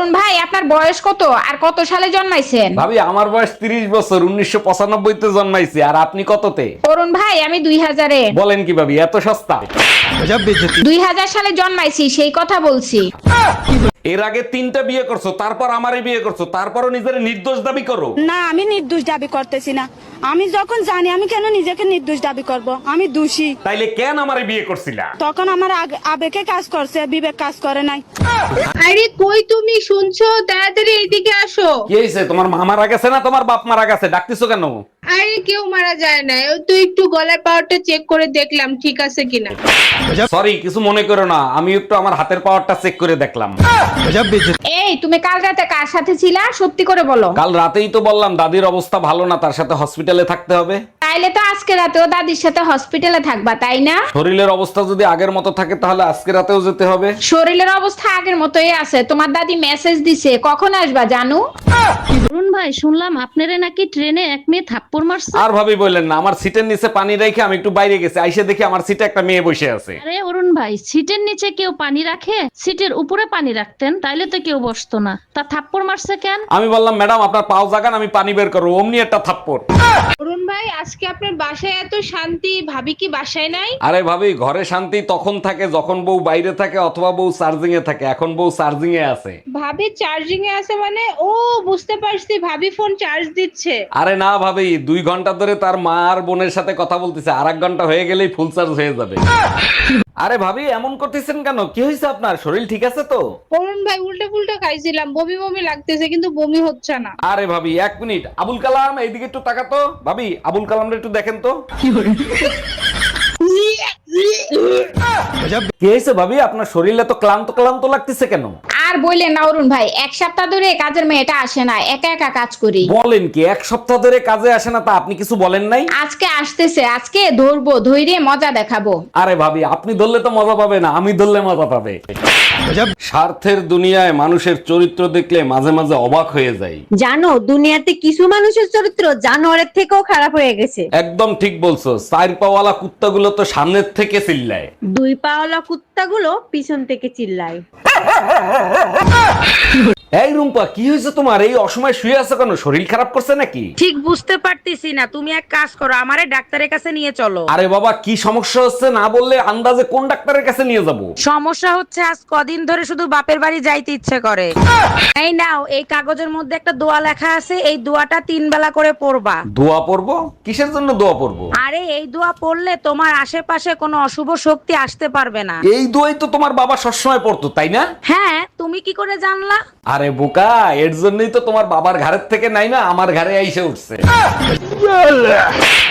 অরুণ ভাই আপনার বয়স কত? আর কত সালে জন্মাইছেন? ভাবি আমার বয়স তিরিশ বছর উনিশশো পঁচানব্বই তে জন্মাইছি আর আপনি কততে? অরুণ ভাই আমি 2000 এ বলেন কি ভাবি এত সস্তা? দুই হাজার সালে জন্মাইছি সেই কথা বলছি। এর আগে তিনটা বিয়ে করছ তারপর আমারই বিয়ে করছ তারপরও নিজের নির্দোষ দাবি করো? না আমি নির্দোষ দাবি করতেছি না। আমি যখন জানি আমি কেন নিজেকে নির্দোষ দাবি করব? আমি দোষী। তাইলে কেন আমারে বিয়ে করছিলা? তখন আমার আগ- আবেগে কাজ করছে বিবেক কাজ করে নাই। আরে কই তুমি? শুনছো? তাড়াতাড়ি এইদিকে আসো। কি হয়েছে তোমার মা মারা গেছে না তোমার বাপ মারা গেছে? ডাকতেছো কেন? আরে কেউ মারা যায় না। ওই তো একটু গলার পাওয়ারটা চেক করে দেখলাম ঠিক আছে কিনা। সরি কিছু মনে করো না। আমি একটু আমার হাতের পাওয়ারটা চেক করে দেখলাম। এই তুমি কাল রাতে কার সাথে ছিলা? সত্যি করে বলো। কাল রাতেই তো বললাম দাদির অবস্থা ভালো না তার সাথে হসপিটালে থাকতে হবে। তাইলে তো আজকে রাতেও দাদির সাথে হসপিটালে থাকবা তাই না? শরীরের অবস্থা যদি আগের মতো থাকে তাহলে আজকে রাতেও যেতে হবে। শরীরের অবস্থা আগের মতোই আছে। তোমার দাদি মেসেজ দিছে কখন আসবা জানু? অরুণ ভাই শুনলাম আপনারে নাকি ট্রেনে এক মেয়ে থাপ্পড় মারছে। আর ভাবি বললেন না আমার সিটের নিচে পানি রেখে আমি একটু বাইরে গেছি আইসে দেখি আমার সিটে একটা মেয়ে বসে আছে। আরে অরুণ ভাই সিটের নিচে কেউ পানি রাখে? সিটের উপরে পানি রাখতেন তাইলে তো কেউ বসতো না। তা থাপ্পড় মারছে কেন? আমি বললাম ম্যাডাম আপনার পাও জাগান আমি পানি বের করব। অমনি একটা থাপ্পড়। অরুণ ভাই আজকে আপনার বাসায় এত শান্তি ভাবি কি বাসায় নাই? আরে ভাবি ঘরে শান্তি তখন থাকে যখন বউ বাইরে থাকে অথবা বউ চার্জিং এ থাকে। এখন বউ চার্জিং এ আছে। ভাবি চার্জিং এ আছে মানে? ও বুঝতে পারছি ভাবি ফোন চার্জ দিচ্ছে। আরে না ভাবি দুই ঘণ্টা ধরে তার মা আর বোনের সাথে কথা বলতেছে। আর এক ঘণ্টা হয়ে গেলেই ফুল চার্জ হয়ে যাবে। আরে ভাবি এমন করতেছেন কেন? কি হয়েছে আপনার? শরীর ঠিক আছে তো? অরুণ ভাই উল্টো পুল্টো খাইছিলাম বমি বমি লাগতেছে কিন্তু বমি হচ্ছে না। আরে ভাবি এক মিনিট। আবুল কালাম এইদিকে একটু তাকাতো। ভাবি আবুল কালামটা একটু দেখেন তো। কি হয়েছে ভাবি? আপনার শরীরে তো ক্লান্ত ক্লান্ত লাগতেছে কেন? আর বললেন না অরুণ ভাই এক সপ্তাহ ধরে কাজের মেয়েটা আসে না একা একা কাজ করি। বলেন কি এক সপ্তাহ ধরে কাজে আসে না তা আপনি কিছু বলেন নাই? আজকে আসতেছে আজকে ধরবো ধৈরে মজা দেখাবো। আরে ভাবি আপনি ধরলে তো মজা পাবে না আমি ধরলে মজা পাবে। স্বার্থের দুনিয়ায় মানুষের চরিত্র দেখলে মাঝে মাঝে অবাক হয়ে যাই। জানো দুনিয়াতে কিছু মানুষের চরিত্র জানোয়ারের থেকেও খারাপ হয়ে গেছে। একদম ঠিক বলছো চার পাওয়ালা কুত্তাগুলো তো সামনের থেকে চিল্লায়। দুই পাওয়ালা কুত্তাগুলো পিছন থেকে চিল্লায়। এই রুম্পা কি হয়েছে তোমার? এই অসময় শুয়ে আছো কেন? শরীর খারাপ করছে নাকি? ঠিক বুঝতে পারতেছি না। তুমি এক কাজ করো আমারে ডাক্তারের কাছে নিয়ে চলো। আরে বাবা কি সমস্যা হচ্ছে না বললে আন্দাজে কোন ডাক্তারের কাছে নিয়ে যাব? সমস্যা হচ্ছে আজ কদিন ধরে শুধু বাপের বাড়ি যাইতে ইচ্ছে করে। এই নাও এই কাগজের মধ্যে একটা দোয়া লেখা আছে এই দোয়াটা তিন বেলা করে পড়বা। দোয়া পড়ব? কিসের জন্য দোয়া পড়ব? আরে এই দোয়া পড়লে তোমার আশেপাশে কোনো অশুভ শক্তি আসতে পারবে না। এই দোয়াই তো তোমার বাবা সবসময় পড়তো তাই না? হ্যাঁ তুমি কি করে জানলা? আরে বোকা, এর জন্যই তো তোমার বাবার ঘরের থেকে নাই না, আমার ঘরে আইসে উঠছে।